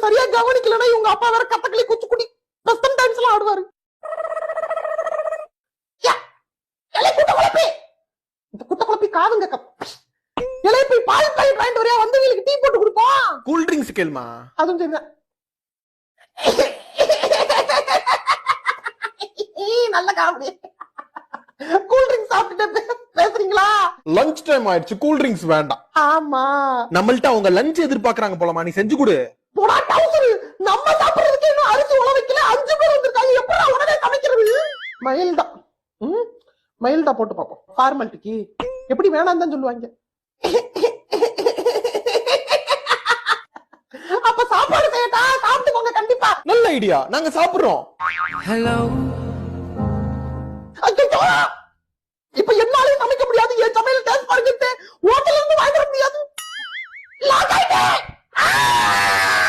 சரியா கவனிக்கலன்னா இவங்க அப்பா வேற கத்தக்களி குச்சிக்குடி வெஸ்டர்ன் எல்லாம் ஆடுவாரு. குட்ட குழப்பி! இந்த குட்ட குழப்பி காதுங்க கப். இலை போய் பால் பாக்கெட் வாங்கிட்டு வரையா? வந்து வீலுக்கு டீ போட்டு கொடுப்போம். கூல் ட்ரிங்க்ஸ் கேளுமா? அதுவும் சரிதான். நல்ல காமெடி. கூல் ட்ரிங்க் சாப்பிட்டுட்டு பே- பேசுறீங்களா? லஞ்ச் டைம் ஆயிடுச்சு. கூல் ட்ரிங்க்ஸ் வேண்டாம். ஆமா. நம்மள்ட்ட அவங்க லஞ்ச் எதிர்பார்க்கறாங்க போலமா. நீ செஞ்சு கொடு. போடா டவுசர் நம்ம சாப்பிடுறதுக்கு இன்னும் அரிசி உழ வைக்கல. அஞ்சு பேர் வந்திருக்காங்க. எப்படி உடனே சமைக்கிறது? மைல்டா ம்? மைல்டா போட்டு பார்ப்போம். ஃபார்மாலிட்டிக்கு எப்படி வேணாம் தான் சொல்லுவாங்க. அப்ப சாப்பாடு செய்யட்டா? சாப்பிட்டுக்கோங்க கண்டிப்பா. நல்ல ஐடியா நாங்க சாப்பிடுறோம். Hello. ஐயோ இப்ப என்னாலையும் சமைக்க முடியாது. என் சமையல் டேஸ்ட் பாருங்க ஹோட்டல்ல இருந்து வாங்கிட முடியாது. லாக் ஆயிட்டேன்.